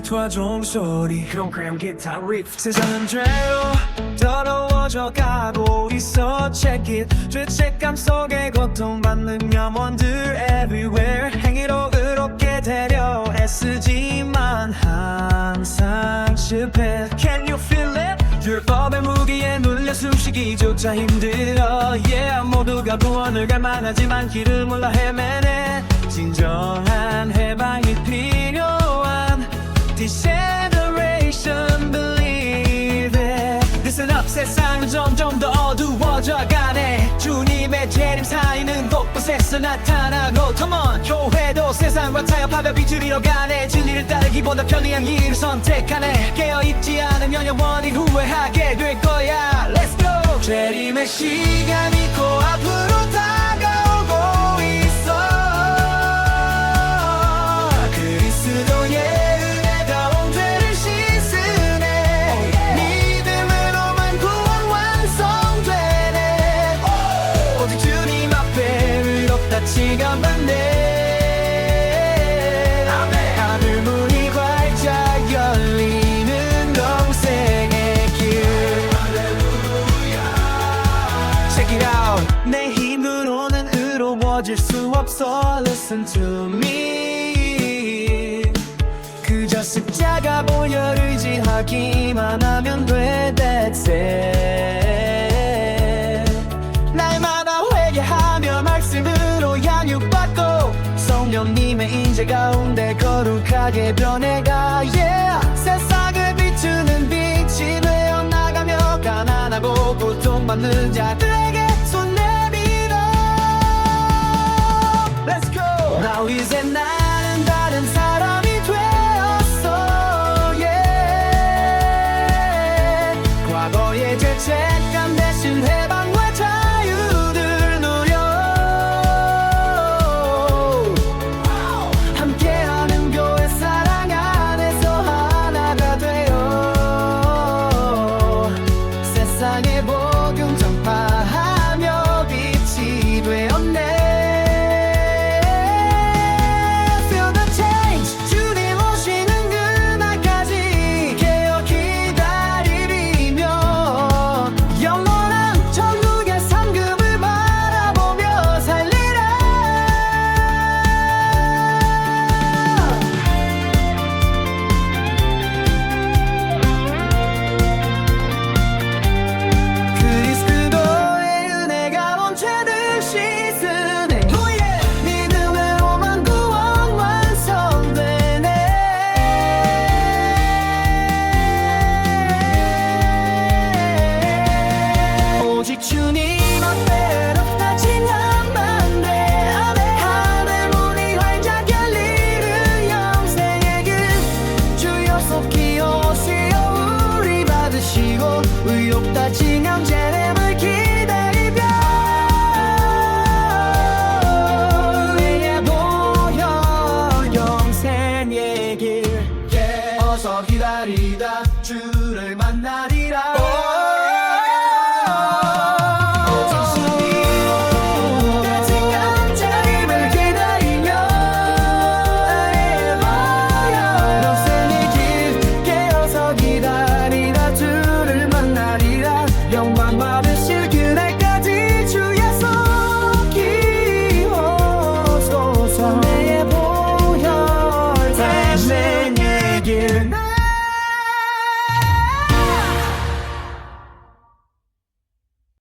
기타 종소리. 그럼 기타 리프 세상은 죄로 더러워져 가고 있어. Check it. 죄책감 속에 고통받는 영혼들 everywhere. 행위로 의롭게 되려 애쓰지만 항상 실패 Can you feel it? 율법의 무기에 눌려 숨쉬기조차 힘들어. Yeah 모두가 구원을 갈망하지만 길을 몰라 헤매네. 진정한 해방 곳곳에서 나타나고 Come on. 교회도 세상과 타협 하며 빛을 잃어가네. 진리를 따르기보다 편리한 길을 선택하네. 깨어있지 않으면 영원히 후회하게 될 거야. Let's go. 재림의 시간이 의롭다 치감받네 하늘 문이 활짝 열리는 영생의 길. Check it out. 내 힘으로는 의로워질 수 없어. Listen to me. 그저 십자가 보혈 의지하기만 하면 돼. That's it 인재 가운데 거룩하게 변해가 yeah. 세상을 비추는 빛이 되어 나가며 가난하고 고통받는 자들에게 손 내밀어. Let's go. Now 이제 나 의롭다 징함 재림을 기다리며 의의 보혈 영생의 길. 어서 기다리다 주를 만나리라 here.